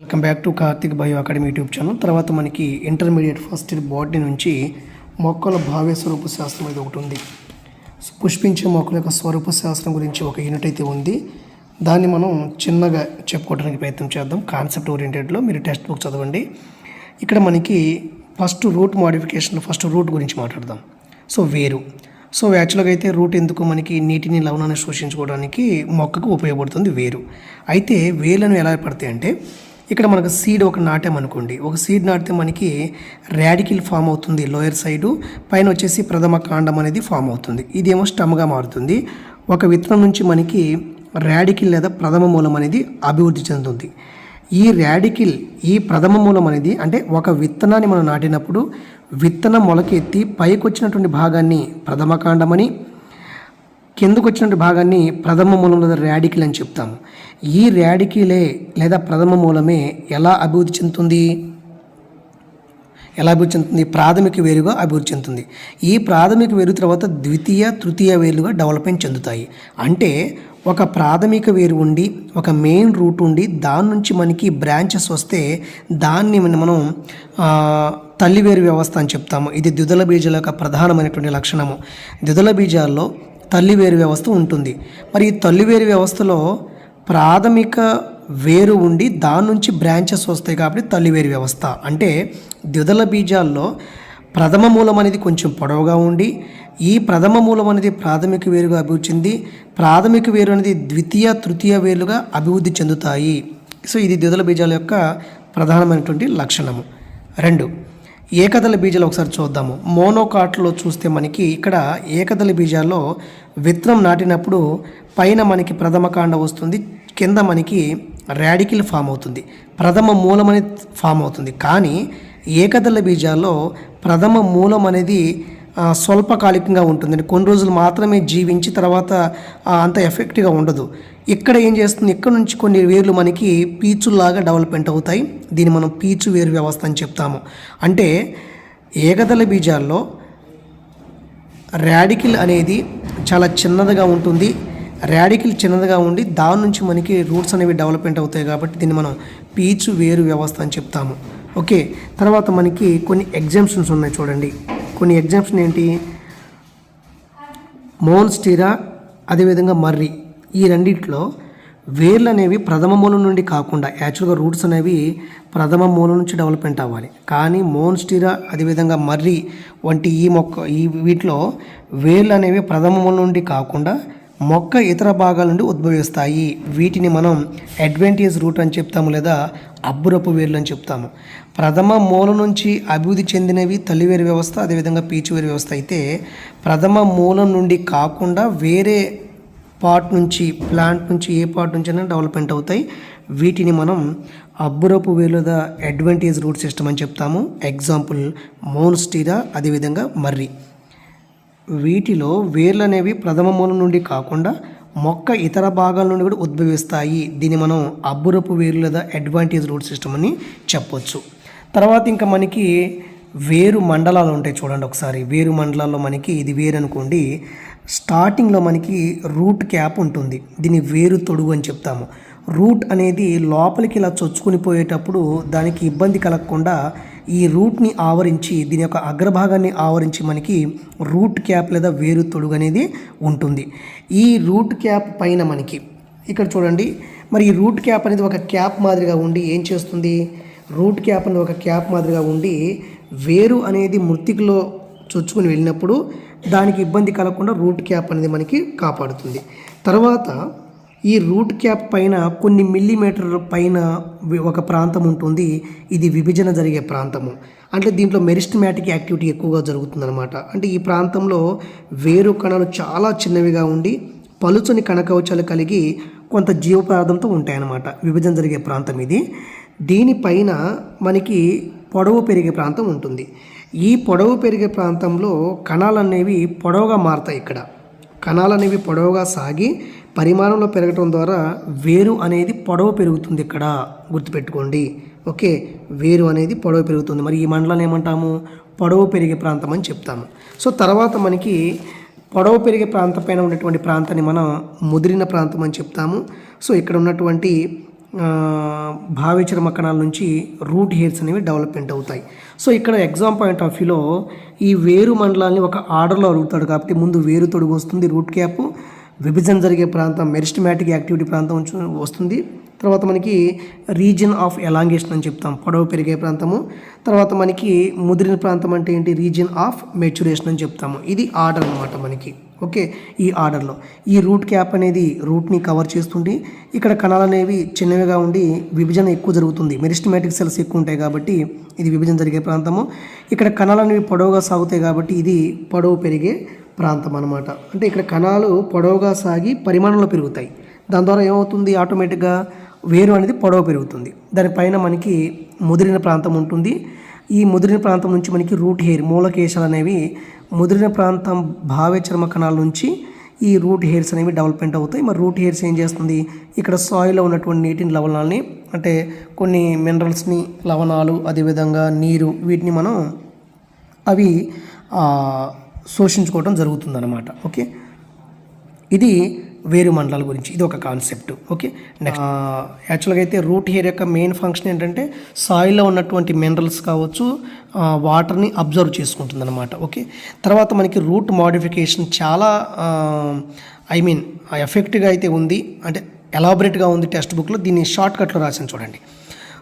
Welcome back to Karthik bio academy YouTube channel తర్వాత మనకి intermediate first year botany నుంచి మొక్కల భావ్య స్వరూప శాస్త్రం ఇది ఒకటి ఉంది. సో పుష్పించే మొక్కల యొక్క స్వరూప శాస్త్రం గురించి ఒక యూనిట్ అయితే ఉంది. దాన్ని మనం చిన్నగా చెప్పుకోవడానికి ప్రయత్నం చేద్దాం. కాన్సెప్ట్ ఓరియంటెడ్లో మీరు టెక్స్ట్ బుక్ చదవండి. ఇక్కడ మనకి first root modification first root గురించి మాట్లాడదాం. సో వేరు. సో యాక్చువల్గా అయితే రూట్ ఎందుకు మనకి నీటిని లవణాన్ని శోషించుకోవడానికి మొక్కకు ఉపయోగపడుతుంది వేరు. అయితే వేలను ఎలా పడతాయి అంటే ఇక్కడ మనకు సీడ్ ఒక నాటామనుకోండి ఒక సీడ్ నాటితే మనకి ర్యాడికిల్ ఫామ్ అవుతుంది లోయర్ సైడు పైన వచ్చేసి ప్రథమ కాండం అనేది ఫామ్ అవుతుంది. ఇదేమో స్టమ్గా మారుతుంది. ఒక విత్తనం నుంచి మనకి ర్యాడికిల్ లేదా ప్రథమ మూలం అనేది అభివృద్ధి చెందుతుంది. ఈ ర్యాడికిల్ ఈ ప్రథమ మూలం అనేది అంటే ఒక విత్తనాన్ని మనం నాటినప్పుడు విత్తనం మొలకెత్తి పైకొచ్చినటువంటి భాగాన్ని ప్రథమ కాండమని కిందకు వచ్చినటువంటి భాగాన్ని ప్రథమ మూలం లేదా ర్యాడికిల్ అని చెప్తాము ఈ ర్యాడికిలే లేదా ప్రథమ మూలమే ఎలా అభివృద్ధి చెందుతుంది? ఎలా అభివృద్ధి చెందుతుంది? ప్రాథమిక వేరుగా అభివృద్ధి చెందుతుంది. ఈ ప్రాథమిక వేరు తర్వాత ద్వితీయ తృతీయ వేరుగా డెవలప్మెంట్ చెందుతాయి. అంటే ఒక ప్రాథమిక వేరు ఉండి ఒక మెయిన్ రూట్ ఉండి దాని నుంచి మనకి బ్రాంచెస్ వస్తే దాన్ని మనం తల్లివేరు వ్యవస్థ అని చెప్తాము. ఇది ద్విదల బీజాల యొక్క ప్రధానమైనటువంటి లక్షణము. ద్విదల బీజాల్లో తల్లివేరు వ్యవస్థ ఉంటుంది. మరి ఈ తల్లివేరు వ్యవస్థలో ప్రాథమిక వేరు ఉండి దాని నుంచి బ్రాంచెస్ వస్తాయి కాబట్టి తల్లివేరు వ్యవస్థ. అంటే ద్విదల బీజాల్లో ప్రథమ మూలం అనేది కొంచెం పొడవుగా ఉండి ఈ ప్రథమ మూలం అనేది ప్రాథమిక వేరుగా అభివృద్ధి చెంది ప్రాథమిక వేరు అనేది ద్వితీయ తృతీయ వేరుగా అభివృద్ధి చెందుతాయి. సో ఇది ద్విదల బీజాల యొక్క ప్రధానమైనటువంటి లక్షణము. రెండు ఏకదళ బీజాలు ఒకసారి చూద్దాము. మోనోకాట్లో చూస్తే మనకి ఇక్కడ ఏకదళ బీజాల్లో విత్తనం నాటినప్పుడు పైన మనకి ప్రథమ కాండ వస్తుంది కింద మనకి ర్యాడికిల్ ఫామ్ అవుతుంది. ప్రథమ మూలం అనేది ఫామ్ అవుతుంది. కానీ ఏకదళ బీజాల్లో ప్రథమ మూలం అనేది స్వల్పకాలికంగా ఉంటుందండి. కొన్ని రోజులు మాత్రమే జీవించి తర్వాత అంత ఎఫెక్ట్గా ఉండదు. ఇక్కడ ఏం చేస్తుంది? ఇక్కడ నుంచి కొన్ని వేర్లు మనకి పీచులాగా డెవలప్మెంట్ అవుతాయి. దీన్ని మనం పీచు వేరు వ్యవస్థ అని చెప్తాము. అంటే ఏకదళ బీజాల్లో ర్యాడికిల్ అనేది చాలా చిన్నదిగా ఉంటుంది. ర్యాడికిల్ చిన్నదిగా ఉండి దాని నుంచి మనకి రూట్స్ అనేవి డెవలప్మెంట్ అవుతాయి కాబట్టి దీన్ని మనం పీచు వేరు వ్యవస్థ అని చెప్తాము. ఓకే. తర్వాత మనకి కొన్ని ఎగ్జామ్షన్స్ ఉన్నాయి చూడండి. కొన్ని ఎగ్జామ్షన్ ఏంటి? మోన్స్టీరా అదేవిధంగా మర్రి. ఈ రెండిట్లో వేర్లు అనేవి ప్రథమ మూలం నుండి కాకుండా యాక్చువల్గా రూట్స్ అనేవి ప్రథమ మూలం నుంచి డెవలప్మెంట్ అవ్వాలి. కానీ మోన్స్టీరా అదేవిధంగా మర్రి వంటి ఈ మొక్క ఈ వీటిలో వేర్లు అనేవి ప్రథమ మూలం నుండి కాకుండా మొక్క ఇతర భాగాల నుండి ఉద్భవిస్తాయి. వీటిని మనం అడ్వాంటేజ్ రూట్ అని చెప్తాము లేదా అబ్బురపు వేర్లు అని చెప్తాము. ప్రథమ మూలం నుంచి అభివృద్ధి చెందినవి తల్లివేరు వ్యవస్థ అదేవిధంగా పీచువేరు వ్యవస్థ అయితే ప్రథమ మూలం నుండి కాకుండా వేరే పార్ట్ నుంచి ప్లాంట్ నుంచి ఏ పార్ట్ నుంచి అయినా డెవలప్మెంట్ అవుతాయి. వీటిని మనం అబ్బురపు వేలుద అడ్వాంటేజ్ రూట్ సిస్టమ్ అని చెప్తాము. ఎగ్జాంపుల్ మోన్స్టీరా అదేవిధంగా మర్రి. వీటిలో వేర్లు అనేవి ప్రథమ మూలం నుండి కాకుండా మొక్క ఇతర భాగాల నుండి కూడా ఉద్భవిస్తాయి. దీన్ని మనం అబ్బురపు వేరు లేదా అడ్వాంటేజ్ రూట్ సిస్టమ్ అని చెప్పొచ్చు. తర్వాత ఇంకా మనకి వేరు మండలాలు ఉంటాయి చూడండి ఒకసారి. వేరు మండలాల్లో మనకి ఇది వేరు అనుకోండి. స్టార్టింగ్లో మనకి రూట్ క్యాప్ ఉంటుంది. దీన్ని వేరు తొడుగు అని చెప్తాము. రూట్ అనేది లోపలికి ఇలా చొచ్చుకుని పోయేటప్పుడు దానికి ఇబ్బంది కలగకుండా ఈ రూట్ని ఆవరించి దీని యొక్క అగ్రభాగాన్ని ఆవరించి మనకి రూట్ క్యాప్ లేదా వేరు తొడుగు అనేది ఉంటుంది. ఈ రూట్ క్యాప్ పైన మనకి ఇక్కడ చూడండి మరి ఈ రూట్ క్యాప్ అనేది ఒక క్యాప్ మాదిరిగా ఉండి ఏం చేస్తుంది? రూట్ క్యాప్ అనేది ఒక క్యాప్ మాదిరిగా ఉండి వేరు అనేది మృతికిలో చొచ్చుకుని వెళ్ళినప్పుడు దానికి ఇబ్బంది కలగకుండా రూట్ క్యాప్ అనేది మనకి కాపాడుతుంది. తర్వాత ఈ రూట్ క్యాప్ పైన కొన్ని మిల్లీమీటర్ పైన ఒక ప్రాంతం ఉంటుంది. ఇది విభజన జరిగే ప్రాంతము. అంటే దీంట్లో మెరిస్టమాటిక్ యాక్టివిటీ ఎక్కువగా జరుగుతుందన్నమాట. అంటే ఈ ప్రాంతంలో వేరు కణాలు చాలా చిన్నవిగా ఉండి పలుచని కణకవచాలు కలిగి కొంత జీవపదార్థంతో ఉంటాయన్నమాట. విభజన జరిగే ప్రాంతం ఇది. దీనిపైన మనకి పొడవు పెరిగే ప్రాంతం ఉంటుంది. ఈ పొడవు పెరిగే ప్రాంతంలో కణాలు అనేవి పొడవుగా మారుతాయి ఇక్కడ. కణాలు అనేవి పొడవుగా సాగి పరిమాణంలో పెరగటం ద్వారా వేరు అనేది పొడవు పెరుగుతుంది ఇక్కడ. గుర్తుపెట్టుకోండి. ఓకే? వేరు అనేది పొడవు పెరుగుతుంది. మరి ఈ మండలాన్ని ఏమంటాము? పొడవు పెరిగే ప్రాంతం అని చెప్తాము. సో తర్వాత మనకి పొడవు పెరిగే ప్రాంతం పైన ఉన్నటువంటి ప్రాంతాన్ని మనం ముదిరిన ప్రాంతం అని చెప్తాము. సో ఇక్కడ ఉన్నటువంటి ఆ, భావి చర్మ కణాల నుంచి రూట్ హెయిర్స్ అనేవి డెవలప్మెంట్ అవుతాయి. సో ఇక్కడ ఎగ్జామ్ పాయింట్ ఆఫ్ వ్యూలో ఈ వేరు మండలాన్ని ఒక ఆర్డర్లో అడుగుతాడు కాబట్టి ముందు వేరు తొడుగు వస్తుంది రూట్ క్యాప్ విభజన జరిగే ప్రాంతం మెరిస్టమాటిక్ యాక్టివిటీ ప్రాంతం వస్తుంది. తర్వాత మనకి రీజన్ ఆఫ్ ఎలాంగేషన్ అని చెప్తాం. పొడవు పెరిగే ప్రాంతము. తర్వాత మనకి ముదిరిన ప్రాంతం అంటే ఏంటి? రీజన్ ఆఫ్ మెచ్యురేషన్ అని చెప్తాము. ఇది ఆర్డర్ అనమాట మనకి. ఓకే? ఈ ఆర్డర్లో. ఈ రూట్ క్యాప్ అనేది రూట్ని కవర్ చేస్తుంది. ఇక్కడ కణాలు అనేవి చిన్నవిగా ఉండి విభజన ఎక్కువ జరుగుతుంది. మెరిస్టమాటిక్ సెల్స్ ఎక్కువ ఉంటాయి కాబట్టి ఇది విభజన జరిగే ప్రాంతము. ఇక్కడ కణాలు అనేవి పొడవుగా సాగుతాయి కాబట్టి ఇది పొడవు పెరిగే ప్రాంతం అనమాట అంటే ఇక్కడ కణాలు పొడవుగా సాగి పరిమాణంలో పెరుగుతాయి. దాని ద్వారా ఏమవుతుంది? ఆటోమేటిక్గా వేరు అనేది పొడవు పెరుగుతుంది. దానిపైన మనకి ముదిరిన ప్రాంతం ఉంటుంది. ఈ ముదిరిన ప్రాంతం నుంచి మనకి రూట్ హెయిర్ మూలకేశాలు అనేవి ముదిరిన ప్రాంతం భావే చర్మ కణాల నుంచి ఈ రూట్ హెయిర్స్ అనేవి డెవలప్మెంట్ అవుతాయి. మరి రూట్ హెయిర్స్ ఏం చేస్తుంది? ఇక్కడ సాయిల్లో ఉన్నటువంటి నీటిని లవణాలని అంటే కొన్ని మినరల్స్ని లవణాలు అదేవిధంగా నీరు వీటిని మనం అవి శోషించుకోవడం జరుగుతుందన్నమాట. ఓకే? ఇది వేరు మండలాల గురించి. ఇది ఒక కాన్సెప్ట్. ఓకే? నెక్స్ట్ యాక్చువల్గా అయితే రూట్ హెయిర్ యొక్క మెయిన్ ఫంక్షన్ ఏంటంటే సాయిల్లో ఉన్నటువంటి మినరల్స్ కావచ్చు వాటర్ని అబ్జర్వ్ చేసుకుంటుంది అనమాట ఓకే? తర్వాత మనకి రూట్ మోడిఫికేషన్ చాలా ఐ మీన్ ఎఫెక్ట్గా అయితే ఉంది. అంటే ఎలాబరేట్గా ఉంది టెక్స్ట్ బుక్లో. దీన్ని షార్ట్ కట్లో రాసాను చూడండి.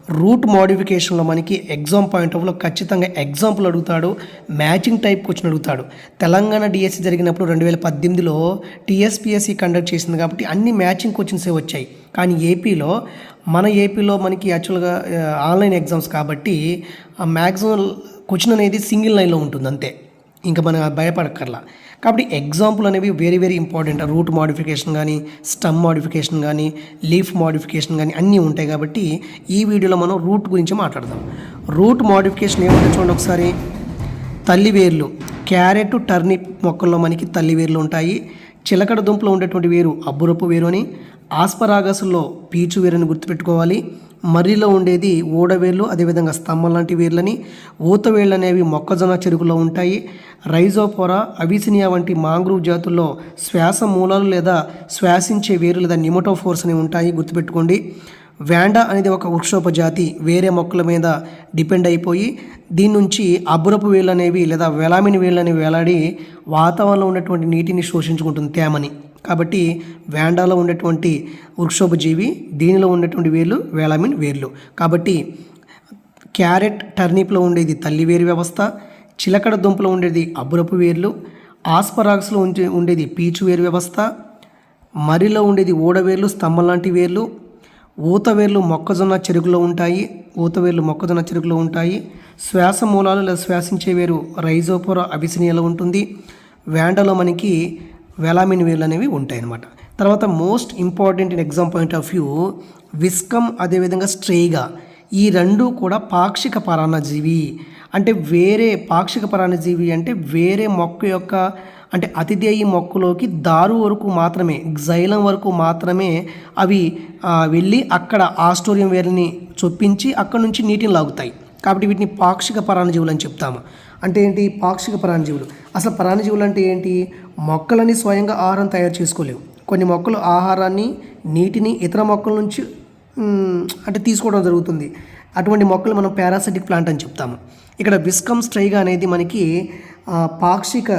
రూట్ మోడిఫికేషన్లో మనకి ఎగ్జామ్ పాయింట్ ఆఫ్లో ఖచ్చితంగా ఎగ్జాంపుల్ అడుగుతాడు మ్యాచింగ్ టైప్ క్వశ్చన్ అడుగుతాడు. తెలంగాణ డిఎస్సి జరిగినప్పుడు రెండు వేల పద్దెనిమిదిలో టీఎస్పిఎస్సి కండక్ట్ చేసింది కాబట్టి అన్ని మ్యాచింగ్ క్వశ్చన్సే వచ్చాయి. కానీ ఏపీలో మన ఏపీలో మనకి యాక్చువల్గా ఆన్లైన్ ఎగ్జామ్స్ కాబట్టి ఆ మ్యాక్సిమం క్వశ్చన్ అనేది సింగిల్ లైన్లో ఉంటుంది అంతే. ఇంకా మనం భయపడక్కర్లా. కాబట్టి ఎగ్జాంపుల్ అనేవి very very important root modification కానీ స్టమ్ మోడిఫికేషన్ కానీ లీఫ్ మోడిఫికేషన్ కానీ అన్నీ ఉంటాయి కాబట్టి ఈ వీడియోలో మనం రూట్ గురించి మాట్లాడదాం. రూట్ మోడిఫికేషన్ ఏమంటే చూడండి ఒకసారి. తల్లి వేర్లు. క్యారెట్ టర్నిప్ మొక్కల్లో మనకి తల్లి వేర్లు ఉంటాయి. చిలకడ దుంపలో ఉండేటువంటి వేరు అబ్బురపు వేరు అని. ఆస్పరాగస్లో పీచు వేరుని గుర్తుపెట్టుకోవాలి. మర్రిలో ఉండేది ఊడవేర్లు అదేవిధంగా స్తంభం లాంటి వేర్లని ఊతవేళ్ళు అనేవి మొక్కజొన్న చెరుకులో ఉంటాయి. రైజోపోరా అవిసినియా వంటి మాంగ్రూవ్ జాతుల్లో శ్వాస మూలాలు లేదా శ్వాసించే వేరు లేదా నిమోటోఫోర్స్ అనేవి ఉంటాయి గుర్తుపెట్టుకోండి. వ్యాండా అనేది ఒక వృక్షోపజాతి వేరే మొక్కల మీద డిపెండ్ అయిపోయి దీని నుంచి అబ్బురపు వేళ్ళు అనేవి లేదా వెలామిన్ వేళ్ళు అనేవి వేలాడి వాతావరణంలో ఉన్నటువంటి నీటిని శోషించుకుంటుంది తేమని. కాబట్టి వేండాలో ఉండేటువంటి వృక్షోపజీవి దీనిలో ఉన్నటువంటి వేర్లు వేలామిన్ వేర్లు. కాబట్టి క్యారెట్ టర్నిప్లో ఉండేది తల్లి వేరు వ్యవస్థ చిలకడ దుంపలో ఉండేది అబ్బురపు వేర్లు ఆస్పరాక్స్లో ఉండే ఉండేది పీచు వేరు వ్యవస్థ మరిలో ఉండేది ఓడవేర్లు స్తంభం లాంటి వేర్లు ఊతవేర్లు మొక్కజొన్న చెరుకులో ఉంటాయి ఊతవేర్లు మొక్కజొన్న చెరుకులో ఉంటాయి శ్వాస మూలాలు లేదా శ్వాసించే వేరు రైజోపోర అభిసినియలో ఉంటుంది. వేండలో మనకి వెలామిన్ వేర్లు అనేవి ఉంటాయి అన్నమాట తర్వాత most important in exam point of view విస్కమ్ అదేవిధంగా స్ట్రేగా ఈ రెండు కూడా పాక్షిక పరాన్నజీవి. అంటే వేరే పాక్షిక పరాన్నజీవి అంటే వేరే మొక్క యొక్క అంటే అతిథేయి మొక్కలోకి దారు వరకు మాత్రమే జైలం వరకు మాత్రమే అవి వెళ్ళి అక్కడ ఆస్టోరియం వేర్ని చొప్పించి అక్కడ నుంచి నీటిని లాగుతాయి. కాబట్టి వీటిని పాక్షిక పరాన్నజీవులు అని చెప్తాము. అంటే ఏంటి? పాక్షిక పరాణజీవులు. అసలు పరాణజీవులు అంటే ఏంటి? మొక్కలని స్వయంగా ఆహారం తయారు చేసుకోలేవు. కొన్ని మొక్కలు ఆహారాన్ని నీటిని ఇతర మొక్కల నుంచి అంటే తీసుకోవడం జరుగుతుంది. అటువంటి మొక్కలు మనం పారాసిటిక్ ప్లాంట్ అని చెప్తాము. ఇక్కడ విస్కమ్ స్ట్రైగా అనేది మనకి పాక్షిక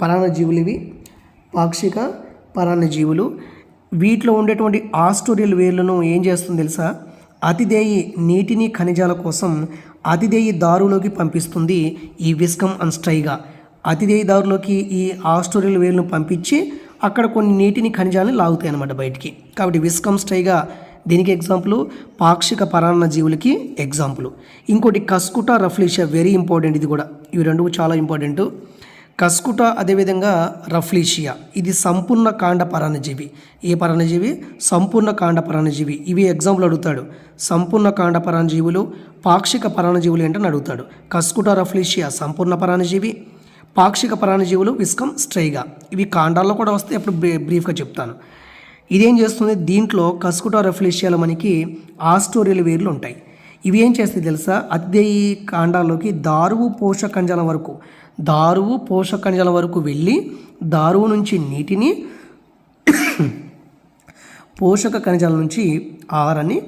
పరాణజీవులు ఇవి పాక్షిక పరాణజీవులు. వీటిలో ఉండేటువంటి ఆస్టోరియల్ వేర్లను ఏం చేస్తుంది తెలుసా? అతిదేయి నీటిని ఖనిజాల కోసం అతిదేయి దారులోకి పంపిస్తుంది ఈ విస్కమ్ అండ్ స్ట్రైగా. అతిదేయి దారులోకి ఈ ఆస్ట్రేలియల్ వేలును పంపించి అక్కడ కొన్ని నీటిని ఖనిజాలను లాగుతాయి అన్నమాట బయటికి. కాబట్టి విస్కమ్ స్ట్రైగా దీనికి ఎగ్జాంపుల్ పాక్షిక పరాన్న జీవులకి ఎగ్జాంపుల్. ఇంకోటి కస్కుటా రఫ్లీషియా వెరీ ఇంపార్టెంట్ ఇది కూడా. ఇవి రెండు చాలా ఇంపార్టెంట్ కస్కుటా అదేవిధంగా రఫ్లీషియా. ఇది సంపూర్ణ కాండ పరాణజీవి ఏ పరాణజీవి సంపూర్ణ కాండ పరాణజీవి ఇవి ఎగ్జాంపుల్ అడుగుతాడు. సంపూర్ణ కాండ పరాణజీవులు పాక్షిక పరాణజీవులు ఏంటని అడుగుతాడు. కస్కుటా రఫ్లీషియా సంపూర్ణ పరాణజీవి పాక్షిక పరాణజీవులు విస్కం స్ట్రైగా. ఇవి కాండాల్లో కూడా వస్తే అప్పుడు బ్రీ- బ్రీఫ్గా చెప్తాను. ఇదేం చేస్తుంది? దీంట్లో కస్కుటా రఫ్లీషియాలో మనకి ఆస్టోరియల్ వేర్లు ఉంటాయి. ఇవి ఏం చేస్తాయి తెలుసా? అద్దెయి కాండాల్లోకి దారువు పోషకంజల వరకు. దారువు పోషకంజల వరకు వెళ్ళి దారువు నుంచి నీటిని పోషక ఖనిజాల నుంచి ఆహారాన్ని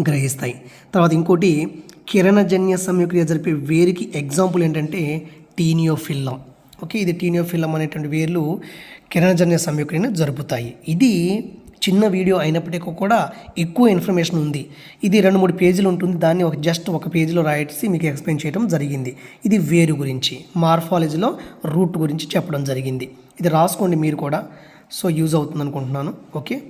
గ్రహిస్తాయి. తర్వాత ఇంకోటి కిరణజన్య సంయుక్రియ జరిపే వేరుకి ఎగ్జాంపుల్ ఏంటంటే టీనియోఫిల్లం. ఓకే? ఇది టీనియోఫిల్లం అనేటువంటి వేర్లు కిరణజన్య సంయుక్రియను జరుపుతాయి. ఇది చిన్న వీడియో అయినప్పటికీ కూడా ఎక్కువ ఇన్ఫర్మేషన్ ఉంది. ఇది రెండు మూడు పేజీలు ఉంటుంది. దాన్ని ఒక జస్ట్ ఒక పేజీలో రాయసి మీకు ఎక్స్ప్లెయిన్ చేయడం జరిగింది. ఇది వేరు గురించి మార్ఫాలజీలో రూట్ గురించి చెప్పడం జరిగింది. ఇది రాసుకోండి మీరు కూడా. సో యూజ్ అవుతుంది అనుకుంటున్నాను ఓకే?